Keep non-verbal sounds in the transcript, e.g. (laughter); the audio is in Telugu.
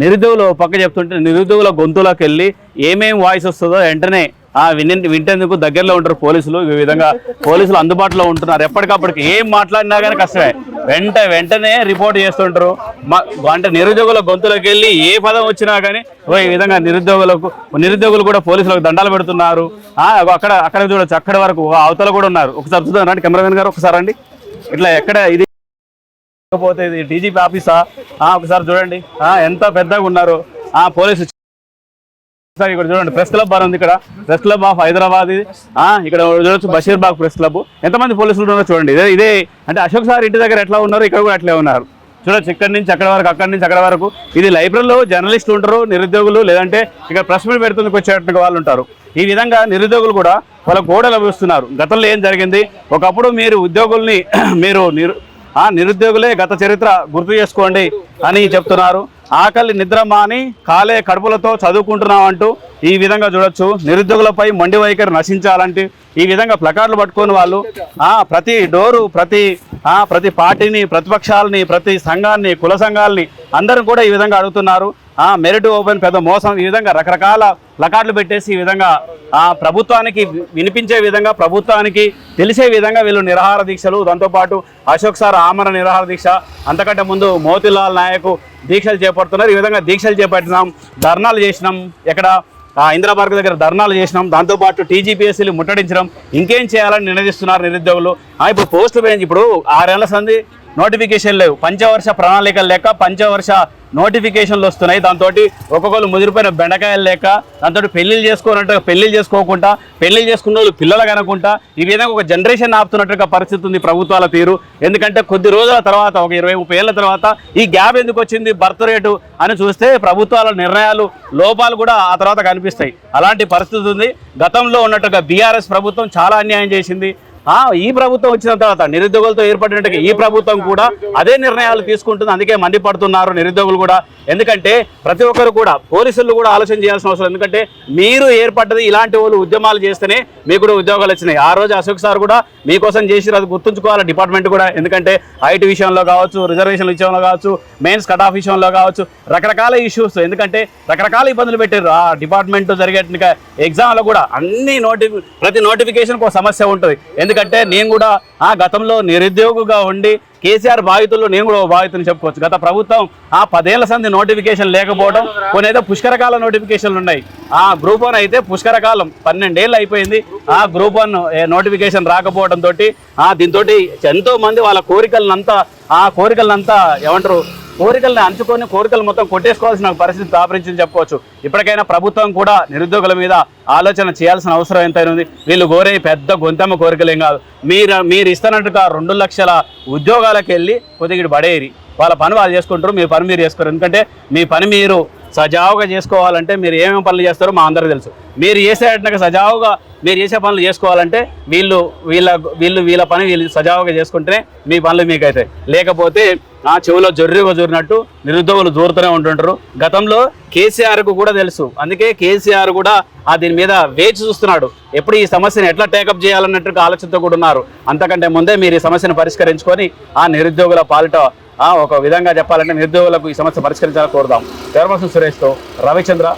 నిరుద్యోగులు పక్క చెప్తుంటే నిరుద్యోగుల గొంతులోకి వెళ్ళి ఏమేం వాయిస్ వస్తుందో వెంటనే ఆ విని వింటేందుకు దగ్గరలో ఉంటారు పోలీసులు. ఈ విధంగా పోలీసులు అందుబాటులో ఉంటున్నారు. ఎప్పటికప్పటికి ఏం మాట్లాడినా కానీ కష్టమే. వెంట వెంటనే రిపోర్ట్ చేస్తుంటారు. మా- అంటే నిరుద్యోగుల గొంతులోకి వెళ్ళి ఏ పదం వచ్చినా కానీ ఓ ఈ విధంగా నిరుద్యోగులకు నిరుద్యోగులు కూడా పోలీసులకు దండాలు పెడుతున్నారు. అక్కడ అక్కడ చూడొచ్చు. అక్కడ వరకు అవతల కూడా ఉన్నారు. ఒకసారి చూద్దాం రండి. కెమెరామెన్ గారు ఒకసారి రండి. ఇట్లా ఎక్కడ ఇది లేకపోతే ఇది డీజీపీ ఆఫీసా? ఒకసారి చూడండి. ఎంత పెద్దగా ఉన్నారు? ఆ పోలీసు సార్ ఇక్కడ చూడండి ప్రెస్ క్లబ్ బార్ ఉంది ఇక్కడ. ప్రెస్ క్లబ్ ఆఫ్ హైదరాబాద్ ఇది. ఆ, ఇక్కడ చూడొచ్చు బషీర్బాగ్ ప్రెస్ క్లబ్. ఎంతమంది పోలీసులు ఉన్నారో చూడండి. ఇదే ఇదే అంటే అశోక్ సార్ ఇంటి దగ్గర ఎట్లా ఉన్నారు ఇక్కడ కూడా అట్లే ఉన్నారు. చూడొచ్చు ఇక్కడి నుంచి అక్కడ వరకు అక్కడి నుంచి అక్కడ వరకు. ఇది లైబ్రరీలో జర్నలిస్టులు ఉంటారు నిరుద్యోగులు లేదంటే ఇక్కడ ప్రెస్ మీట్ పెడుతుందుకు వచ్చేటట్టుగా వాళ్ళు ఉంటారు. ఈ విధంగా నిరుద్యోగులు కూడా వాళ్ళ గోడలు అభిస్తున్నారు గతంలో ఏం జరిగింది? ఒకప్పుడు మీరు ఉద్యోగుల్ని (clears throat) మీరు నిరు నిరుద్యోగులే గత చరిత్ర గుర్తు చేసుకోండి అని చెప్తున్నారు. ఆకలి నిద్ర మాని కాలే కడుపులతో చదువుకుంటున్నాం అంటూ ఈ విధంగా చూడొచ్చు. నిరుద్యోగులపై మొండి వైఖరి నశించాలంటే ఈ విధంగా ప్లకార్డులు పట్టుకొని వాళ్ళు ఆ ప్రతి డోరు ప్రతి ప్రతి పార్టీని ప్రతిపక్షాలని ప్రతి సంఘాన్ని కుల సంఘాలని అందరూ కూడా ఈ విధంగా అడుగుతున్నారు. మెరిట్ ఓపెన్ పెద్ద మోసం. ఈ విధంగా రకరకాల ప్లకార్డులు పెట్టేసి ఈ విధంగా ఆ ప్రభుత్వానికి వినిపించే విధంగా ప్రభుత్వానికి తెలిసే విధంగా వీళ్ళు నిరాహార దీక్షలు. దాంతోపాటు అశోక్ సార్ ఆమర నిరాహార దీక్ష. అంతకంటే ముందు మోతిలాల్ నాయక్ దీక్షలు చేపడుతున్నారు. ఈ విధంగా దీక్షలు చేపట్టినాం. ధర్నాలు చేసినాం. ఎక్కడ? ఆ ఇందిరా పార్క్ దగ్గర ధర్నాలు చేసినాం. దాంతోపాటు టీజీపీఎస్సీలు ముట్టడించడం. ఇంకేం చేయాలని నిర్ణయిస్తున్నారు నిరుద్యోగులు? ఇప్పుడు పోస్టులు పోయింది ఇప్పుడు ఆరేళ్ళ సంది నోటిఫికేషన్ లేవు. పంచవర్ష ప్రణాళికలు లేక పంచవర్ష నోటిఫికేషన్లు వస్తున్నాయి. దాంతో ఒక్కొక్కరు ముదిరిపోయిన బెండకాయలు లేక దాంతో పెళ్ళిళ్ళు చేసుకోనట్టుగా పెళ్ళిళ్ళు చేసుకోకుండా పెళ్ళిళ్ళు చేసుకున్న వాళ్ళు పిల్లలు కనుకుంటా ఈ విధంగా ఒక జనరేషన్ ఆపుతున్నట్టుగా పరిస్థితి ఉంది ప్రభుత్వాల తీరు. ఎందుకంటే కొద్ది రోజుల తర్వాత ఒక ఇరవై ముప్పై ఏళ్ళ తర్వాత ఈ గ్యాప్ ఎందుకు వచ్చింది బర్త్ రేటు అని చూస్తే ప్రభుత్వాల నిర్ణయాలు లోపాలు కూడా ఆ తర్వాత కనిపిస్తాయి. అలాంటి పరిస్థితి ఉంది. గతంలో ఉన్నట్టుగా బీఆర్ఎస్ ప్రభుత్వం చాలా అన్యాయం చేసింది. ఈ ప్రభుత్వం వచ్చిన తర్వాత నిరుద్యోగులతో ఏర్పడినట్టు ఈ ప్రభుత్వం కూడా అదే నిర్ణయాలు తీసుకుంటుంది. అందుకే మండిపడుతున్నారు నిరుద్యోగులు కూడా. ఎందుకంటే ప్రతి ఒక్కరు కూడా పోలీసులు కూడా ఆలోచన చేయాల్సిన అవసరం ఎందుకంటే మీరు ఏర్పడ్డది ఇలాంటి వాళ్ళు ఉద్యమాలు చేస్తేనే మీకు కూడా ఉద్యోగాలు వచ్చినాయి. ఆ రోజు అశోక్ సార్ కూడా మీకోసం చేసి అది గుర్తుంచుకోవాలి. డిపార్ట్మెంట్ కూడా ఎందుకంటే ఐటీ విషయంలో కావచ్చు రిజర్వేషన్ల విషయంలో కావచ్చు మెయిన్స్ కట్ ఆఫ్ విషయంలో కావచ్చు రకరకాల ఇష్యూస్. ఎందుకంటే రకరకాల ఇబ్బందులు పెట్టారు ఆ డిపార్ట్మెంట్ జరిగే ఎగ్జామ్లో కూడా అన్ని నోటి ప్రతి నోటిఫికేషన్కి ఒక సమస్య ఉంటుంది. ఎందుకంటే నేను కూడా ఆ గతంలో నిరుద్యోగిగా ఉండి కేసీఆర్ బాధితుల్లో నేను కూడా ఓ బాధితుని చెప్పుకోవచ్చు. గత ప్రభుత్వం ఆ పదేళ్ళ సంధి నోటిఫికేషన్ లేకపోవడం కొన్ని అయితే పుష్కరకాల నోటిఫికేషన్లు ఉన్నాయి. ఆ గ్రూప్ వన్ అయితే పుష్కరకాలం పన్నెండేళ్ళు అయిపోయింది. ఆ గ్రూప్ వన్ నోటిఫికేషన్ రాకపోవడం తోటి ఆ దీంతో ఎంతో మంది వాళ్ళ కోరికలనంతా ఆ కోరికలనంతా ఏమంటారు కోరికల్ని అంచుకొని కోరికలు మొత్తం కొట్టేసుకోవాల్సిన పరిస్థితి దాపరించింది చెప్పుకోవచ్చు ఇప్పటికైనా ప్రభుత్వం కూడా నిరుద్యోగుల మీద ఆలోచన చేయాల్సిన అవసరం ఎంతైనా ఉంది. వీళ్ళు కోరే పెద్ద గొంతమ్మ కోరికలేం కాదు. మీరు మీరు ఇస్తున్నట్టుగా రెండు లక్షల ఉద్యోగాలకు వెళ్ళి కొద్దిగా పడేరి వాళ్ళ పని వాళ్ళు చేసుకుంటారు మీ పని మీరు చేసుకోరు. ఎందుకంటే మీ పని మీరు సజావుగా చేసుకోవాలంటే మీరు ఏమేమి పనులు చేస్తారో మా అందరికీ తెలుసు. మీరు చేసేటట్టుగా సజావుగా మీరు చేసే పనులు చేసుకోవాలంటే వీళ్ళు వీళ్ళ వీళ్ళు వీళ్ళ పని వీళ్ళు సజావుగా చేసుకుంటేనే మీ పనులు మీకు అవుతాయి లేకపోతే ఆ చెవిలో జొర్రిగా జోరినట్టు నిరుద్యోగులు జోరుతూనే ఉంటుంటారు. గతంలో కేసీఆర్కు కూడా తెలుసు. అందుకే కేసీఆర్ కూడా ఆ దీని మీద వేచి చూస్తున్నాడు. ఎప్పుడు ఈ సమస్యను ఎట్లా టేకప్ చేయాలన్నట్టు ఆలోచనతో కూడా ఉన్నారు. అంతకంటే ముందే మీరు ఈ సమస్యను పరిష్కరించుకొని ఆ నిరుద్యోగుల పాలిట ఒక విధంగా చెప్పాలంటే నిరుద్యోగులకు ఈ సమస్య పరిష్కరించాలని కోరుదాం ధర్మసం సురేష్తో రవిచంద్ర